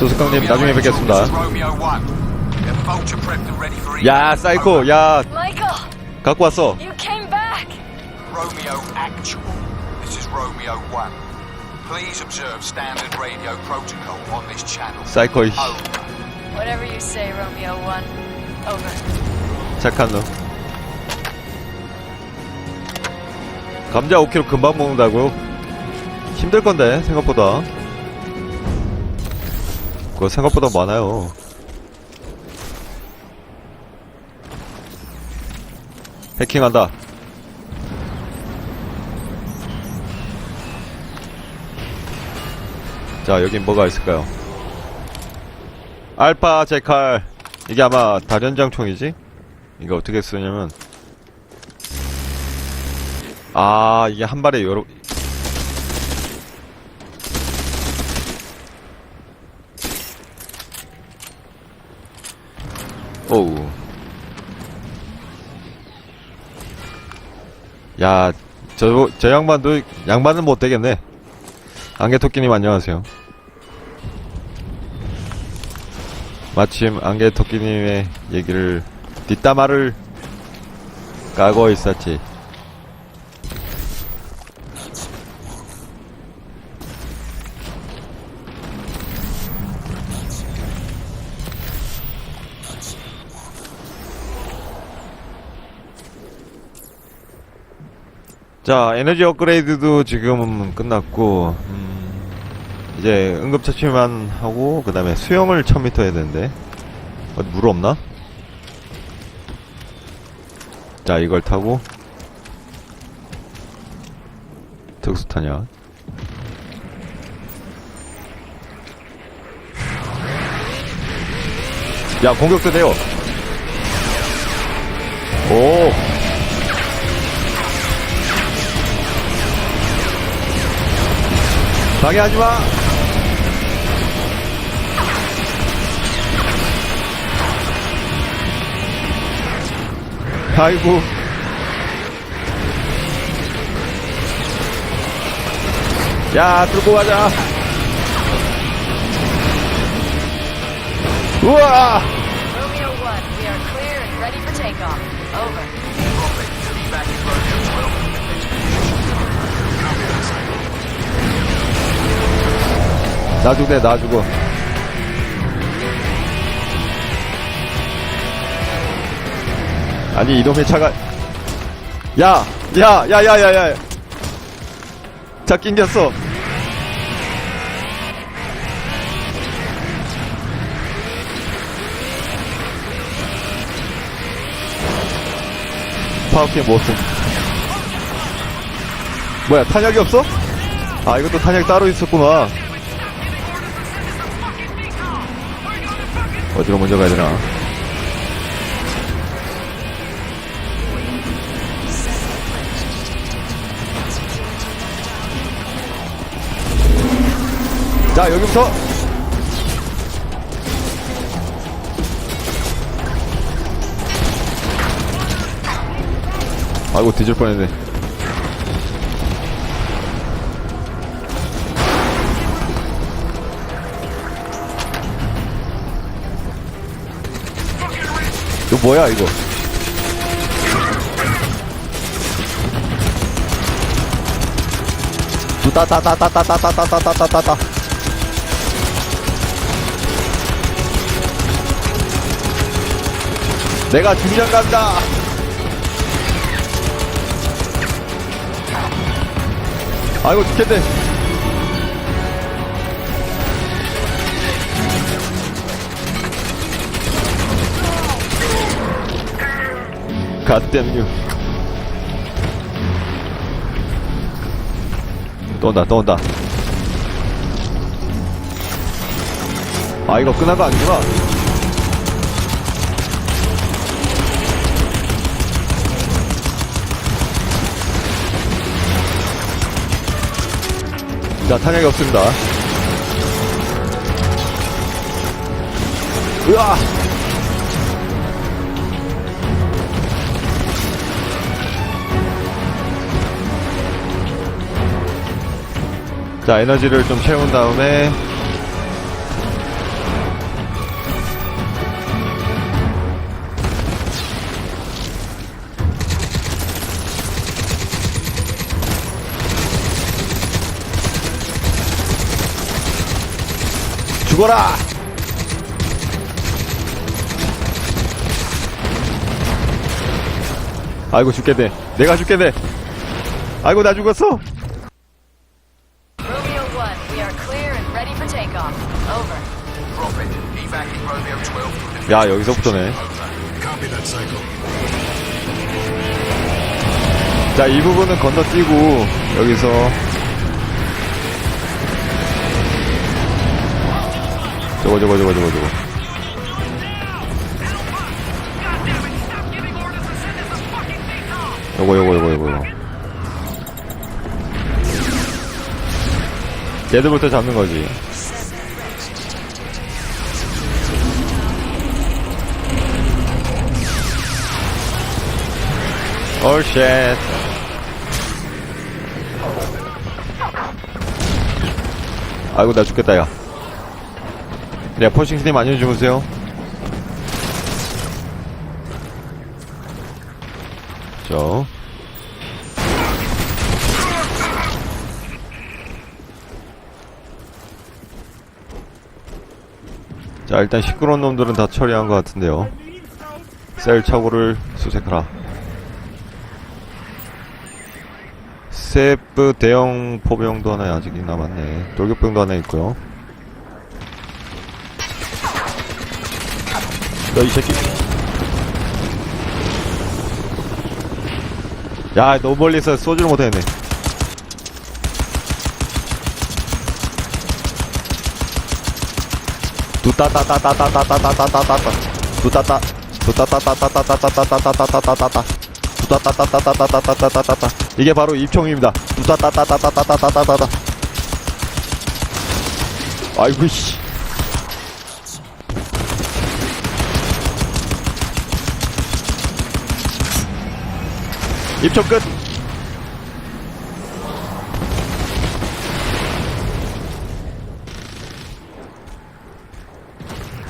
소속강님 나중에 뵙겠습니다. Romeo 1. Get vulture prepped and ready for 야 사이코 야 Michael, 갖고 왔어. you came back. Romeo Actual. This is Romeo 1. Please observe standard radio protocol on this channel. 사이코 이 Over. Whatever you say, Romeo 1. Over. 착한 놈. 감자 5kg 금방 먹는다고? 힘들 건데 생각보다. 그거 생각보다 많아요. 해킹한다. 자, 여긴 뭐가 있을까요? 알파 제칼. 이게 아마 다련장 총이지? 이거 어떻게 쓰냐면 아 이게 한 발에 여러 오우. 야 저 저 양반도 양반은 못 되겠네. 안개토끼님 안녕하세요. 마침 안개토끼님의 얘기를 뒷담화를 까고 있었지 자, 에너지 업그레이드도 지금은 끝났고, 음, 이제 응급처치만 하고, 그 다음에 수영을 1000m 해야 되는데, 어디 물 없나? 자, 이걸 타고, 특수탄약. 야, 공격도 돼요. 방해하지 마. 아이고. 야, 들고 가자. 우와! Romeo 1, we are clear and ready for takeoff. Over. 놔주네, 놔주고. 아니, 이놈의 차가. 야! 야! 야, 야, 야, 야! 차 낑겼어. 파워킹 못 쓴. 뭐야, 탄약이 없어? 아, 이것도 탄약이 따로 있었구나. 어디로 먼저 가야 되나? 자, 여기부터! 아이고, 뒤질 뻔했네. 이거 뭐야, 이거? 두다다다다다다다다다다다다. 내가 중장 간다! 아이고, 죽겠네. 갓댐 유. 또 온다, 또 온다. 아, 이거 끝난 거 아니구나. 자, 탄약이 없습니다. 으아! 자, 에너지를 좀 채운 다음에 죽어라! 아이고 죽겠네 내가 죽겠네 아이고 나 죽었어. 야 여기서부터네. 자 이 부분은 건너뛰고 여기서 저거 저거 저거 저거 저거. 요거 요거 요거 요거 요거. 얘들부터 잡는 거지. 올 쉣. 아이고 나 죽겠다 야. 야 포싱스님 안녕히 주무세요. 저. 자 일단 시끄러운 놈들은 다 처리한 것 같은데요. 셀 차고를 수색하라. 세프 대형 포병도 하나 아직 남았네. 돌격병도 하나 있고요. 너이 새끼. 야, 너무 멀리서 쏘지를 못했네. 두따따따따따따따따따따따 두따따 두따따따따따따따따따따따따따 두따따따따따따따따따따 이게 바로 입총입니다. 두따따따따따따따따따따 아이고 씨. 입총 끝.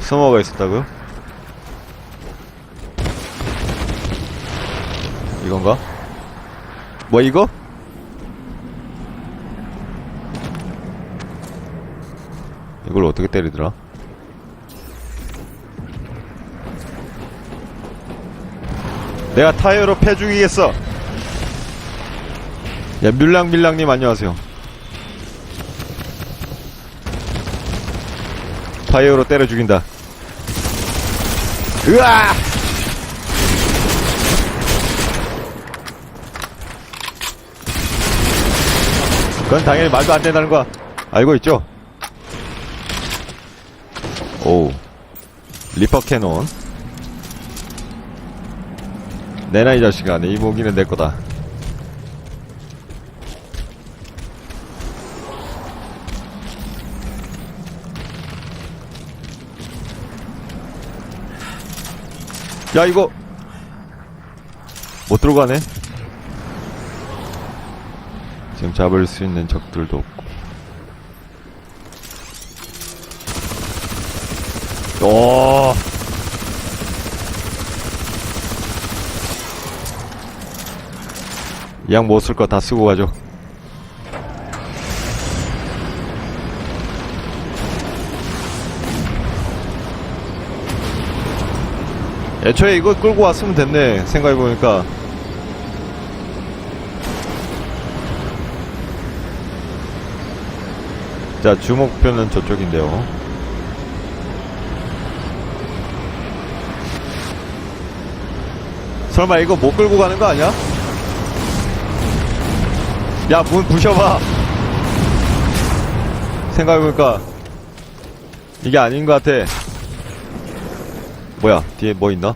스모가 있었다고요? 이건가? 뭐 이거? 이걸 어떻게 때리더라? 내가 타이어로 패 죽이겠어. 야 뮬랑밀랑님 안녕하세요. 타이어로 때려 죽인다. 으아! 그건 당연히 말도 안 된다는 거 알고 있죠? 오 리퍼 캐논. 내놔 이 자식아. 내이 무기는 내 거다. 야 이거. 못 들어가네 지금 잡을 수 있는 적들도 없고. 오양못 쓸 거 다 쓰고 가죠. 애초에 이거 끌고 왔으면 됐네 생각해보니까 자 주목표는 저쪽인데요 설마 이거 못 끌고 가는 거 아니야? 야 문 부셔봐 생각해보니까 이게 아닌 것 같아 뭐야 뒤에 뭐 있나?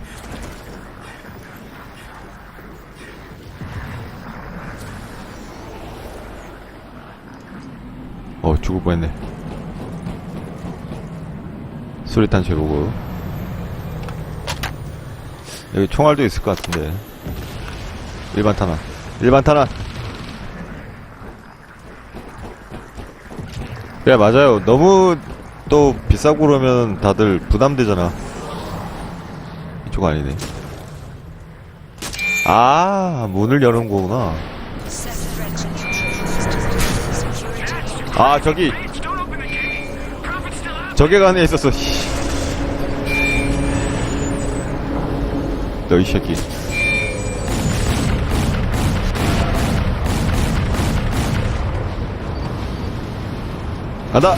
어 죽을 뻔했네. 수리탄 제보고. 여기 총알도 있을 것 같은데. 일반 탄환. 일반 탄환. 그래 맞아요. 너무 또 비싸고 그러면 다들 부담되잖아. 이쪽 아니네. 아 문을 여는 거구나 아 저기 저게가 안에 있었어. 씨. 너이 새끼. 간다.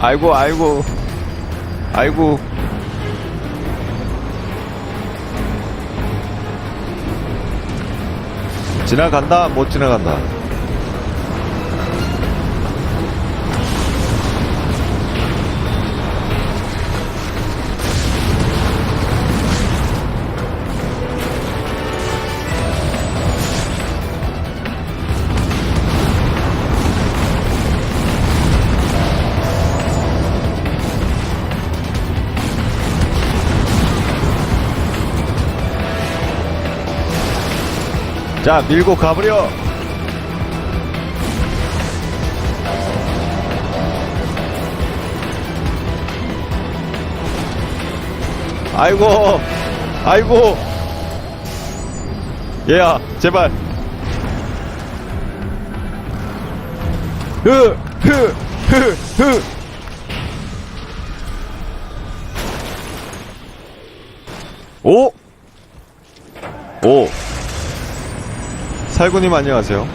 아이고 아이고 아이고 지나간다 못 지나간다 자 밀고 가버려 아이고 아이고 얘야 제발 흐 흐 흐 흐 오! 오! 살구님 안녕하세요.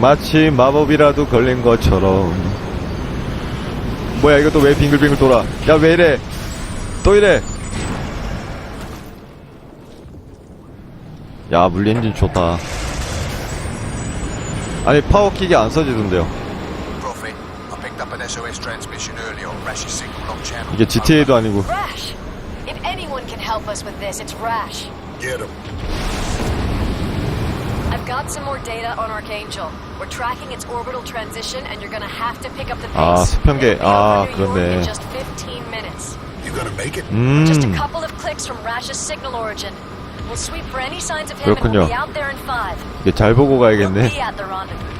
마치 마법이라도 걸린 것처럼. 뭐야, 이거 또왜 빙글빙글 돌아? 야, 왜 이래? 또 이래? 야, 물리 엔진 좋다. 아니, 파워킥이 안 써지던데요. 이게 GTA도 아니고. Help us with this, it's Rash. Get him. I've got some more data on Archangel. We're tracking its orbital transition, and you're gonna have to pick up the pace. 아, 수평계. 아, 그렇네. in just 15 minutes. You gonna make it? Just a 음, couple of clicks from Rash's signal origin. We'll sweep for any signs of him, and we'll be out there in five. 이게 잘 보고 We'll 가야겠네. be at the rendezvous.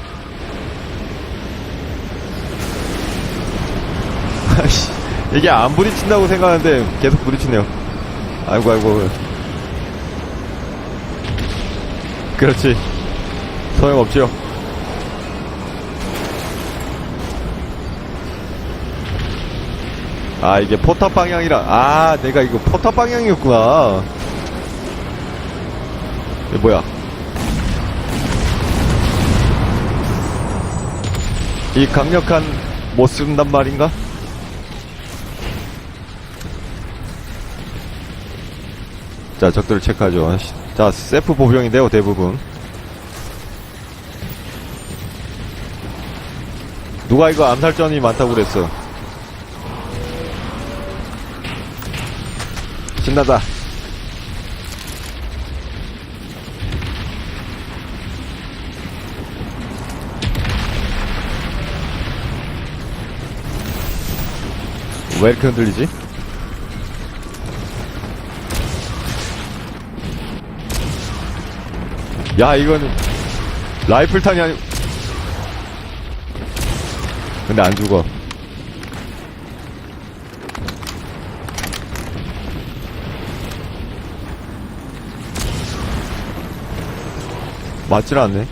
이게 안 부딪힌다고 생각하는데 계속 부딪히네요. 아이고, 아이고. 그렇지. 소용없지요. 아, 이게 포탑 방향이라. 아, 내가 이거 포탑 방향이었구나. 이게 뭐야? 이 강력한 못 쓴단 말인가? 자, 적들을 체크하죠. 자, 세프 보병인데요, 대부분. 누가 이거 암살전이 많다고 그랬어. 신나다. 왜 이렇게 흔들리지? 야, 이거는 라이플탄이 아니 근데 안 죽어. 맞질 않네.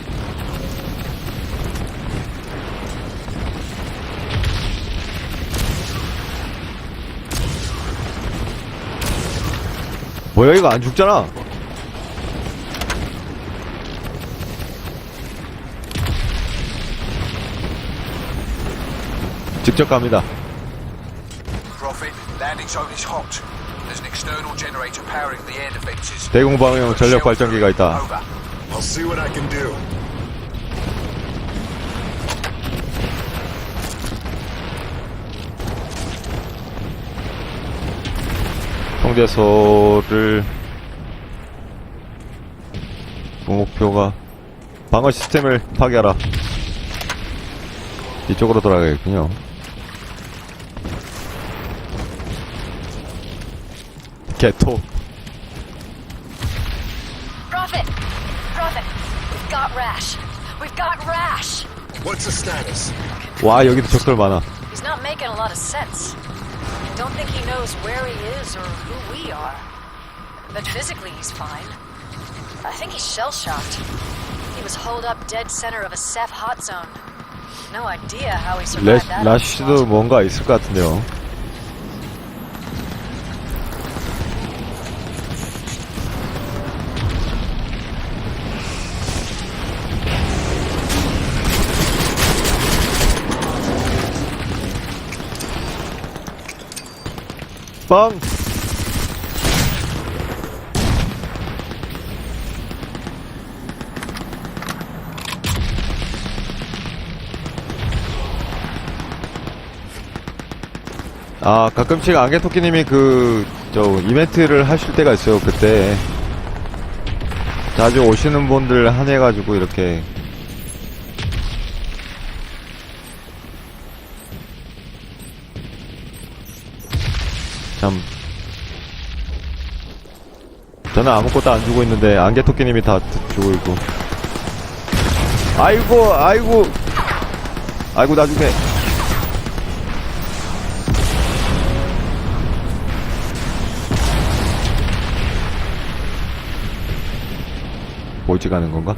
뭐야, 이거 안 죽잖아. 직접 갑니다. Defenses. 대공방형 전력 발전기가 있다. 통제소를 목표가 방어 시스템을 파괴하라. 이쪽으로 돌아가겠군요. 개토. Prophet! Prophet! We've got Rash! We've got Rash! What's the status? 와 여기도 적들 많아. He's not making a lot of sense. don't think he knows where he is or who we are. But physically, he's fine. I think he's shell shocked. He was holed up dead center of a Ceph hot zone. No idea how he 레, survived that. 라쉬도 onslaught. 뭔가 있을 것 같은데요. 빵! 아, 가끔씩 안개토끼님이 그, 저, 이벤트를 하실 때가 있어요, 그때. 자주 오시는 분들 한해가지고 이렇게. 참. 저는 아무것도 안 주고 있는데, 안개토끼님이 다 주고 있고. 아이고, 아이고. 아이고, 나중에. 멀지 가는 건가?